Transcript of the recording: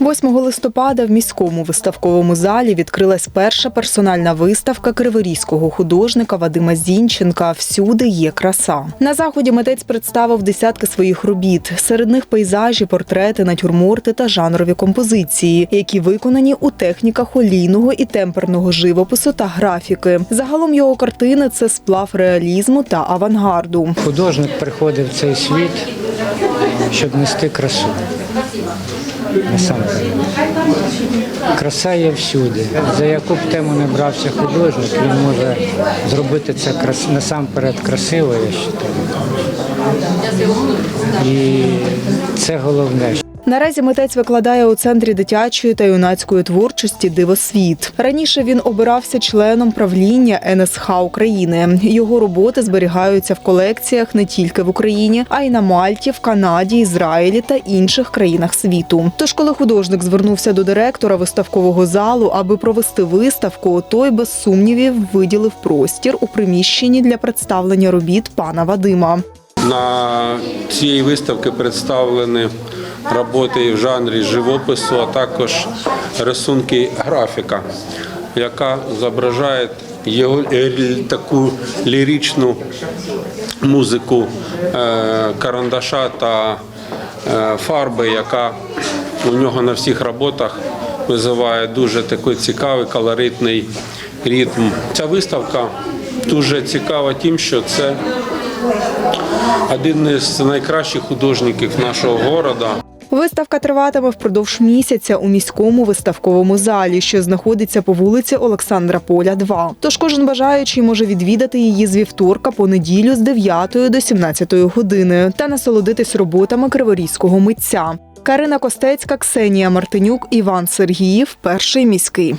8 листопада в міському виставковому залі відкрилась перша персональна виставка криворізького художника Вадима Зінченка Всюди є краса. На заході митець представив десятки своїх робіт. Серед них пейзажі, портрети, натюрморти та жанрові композиції, які виконані у техніках олійного і темперного живопису та графіки. Загалом його картини це сплав реалізму та авангарду. Художник приходив в цей світ, щоб нести красу. Насамперед. Краса є всюди. За яку б тему не брався художник, він може зробити це крас... насамперед красиво, я вважаю. І це головне. Наразі митець викладає у центрі дитячої та юнацької творчості Дивосвіт. Раніше він обирався членом правління НСХ України. Його роботи зберігаються в колекціях не тільки в Україні, а й на Мальті, в Канаді, Ізраїлі та інших країнах світу. Тож, коли художник звернувся до директора виставкового залу, аби провести виставку, той без сумнівів виділив простір у приміщенні для представлення робіт пана Вадима. На цій виставці представлені роботи в жанрі живопису, а також рисунки графіка, яка зображає його таку ліричну музику е, карандаша та е, фарби, яка у нього на всіх роботах визиває дуже такий цікавий колоритний ритм. Ця виставка дуже цікава тим, що це один із найкращих художників нашого міста. Виставка триватиме впродовж місяця у міському виставковому залі, що знаходиться по вулиці Олександра Поля, 2. Тож кожен бажаючий може відвідати її з вівторка по неділю з 9 до 17 години та насолодитись роботами криворізького митця. Карина Костецька, Ксенія Мартинюк, Іван Сергіїв, перший міський.